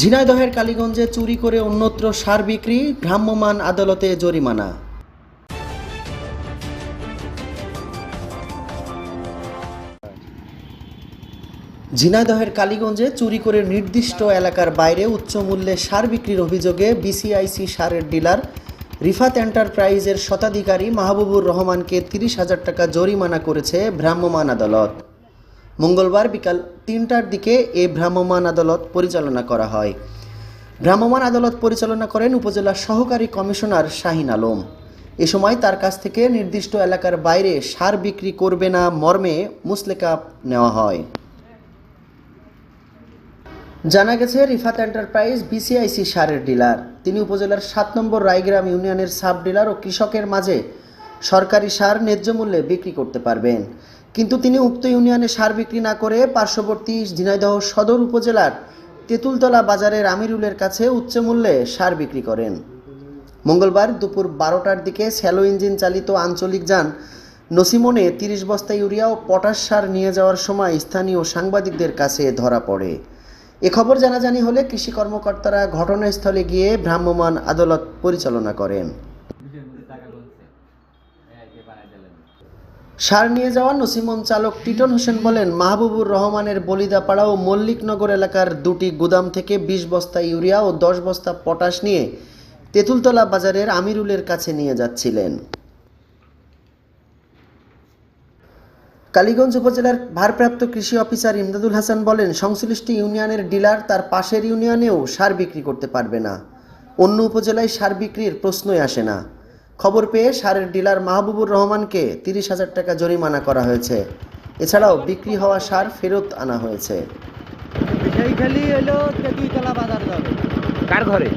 ঝিনাইদহের কালীগঞ্জে চুরি করে অন্যত্র সার বিক্রি, ভ্রাম্যমাণ আদালতে জরিমানা। ঝিনাইদহের কালীগঞ্জে চুরি করে নির্দিষ্ট এলাকার বাইরে উচ্চ মূল্যে সার বিক্রির অভিযোগে বিসিআইসি সারের ডিলার, রিফাত এন্টারপ্রাইজের শতাধিকারী মাহবুবুর রহমানকে তিরিশ হাজার টাকা জরিমানা করেছে ভ্রাম্যমাণ আদালত। মঙ্গলবার বিকাল তিনটার দিকে এ ভ্রাম্যমাণ আদালত পরিচালনা করা হয়। ভ্রাম্যমাণ আদালত পরিচালনা করেন উপজেলা সহকারী কমিশনার শাহিন আলম। এ সময় তার কাছ থেকে নির্দিষ্ট এলাকার বাইরে সার বিক্রি করবে না মর্মে মুসলেকা নেওয়া হয়। জানা গেছে, রিফাত এন্টারপ্রাইজ বিসিআইসি সারের ডিলার। তিনি উপজেলার সাত নম্বর রায়গ্রাম ইউনিয়নের সাব ডিলার ও কৃষকের মাঝে সরকারি সার ন্যায্য মূল্যে বিক্রি করতে পারবেন। কিন্তু তিনি উক্ত ইউনিয়নে সার বিক্রি না করে পার্শ্ববর্তী ঝিনাইদহ সদর উপজেলার তেঁতুলতলা বাজারের আমিরুলের কাছে উচ্চ মূল্যে সার বিক্রি করেন। মঙ্গলবার দুপুর বারোটার দিকে স্যালো ইঞ্জিন চালিত আঞ্চলিক যান নসিমনে তিরিশ বস্তা ইউরিয়া ও পটাশ সার নিয়ে যাওয়ার সময় স্থানীয় সাংবাদিকদের কাছে ধরা পড়ে। এ খবর জানাজানি হলে কৃষি কর্মকর্তারা ঘটনাস্থলে গিয়ে ভ্রাম্যমাণ আদালত পরিচালনা করেন। সার নিয়ে যাওয়া নসিমন চালক টিটন হোসেন বলেন, মাহবুবুর রহমানের বলিদাপাড়া ও মল্লিকনগর এলাকার দুটি গুদাম থেকে বিশ বস্তা ইউরিয়া ও দশ বস্তা পটাশ নিয়ে তেঁতুলতলা বাজারের আমিরুলের কাছে নিয়ে যাচ্ছিলেন। কালীগঞ্জ উপজেলার ভারপ্রাপ্ত কৃষি অফিসার ইমদাদুল হাসান বলেন, সংশ্লিষ্ট ইউনিয়নের ডিলার তার পাশের ইউনিয়নেও সার বিক্রি করতে পারবে না। অন্য উপজেলায় সার বিক্রির প্রশ্নই আসে না। খবর পেয়ে সারের ডিলার মাহবুবুর রহমানকে তিরিশ হাজার টাকা জরিমানা করা হয়েছে। এছাড়াও বিক্রি হওয়া সার ফেরত আনা হয়েছে। কার ঘরে?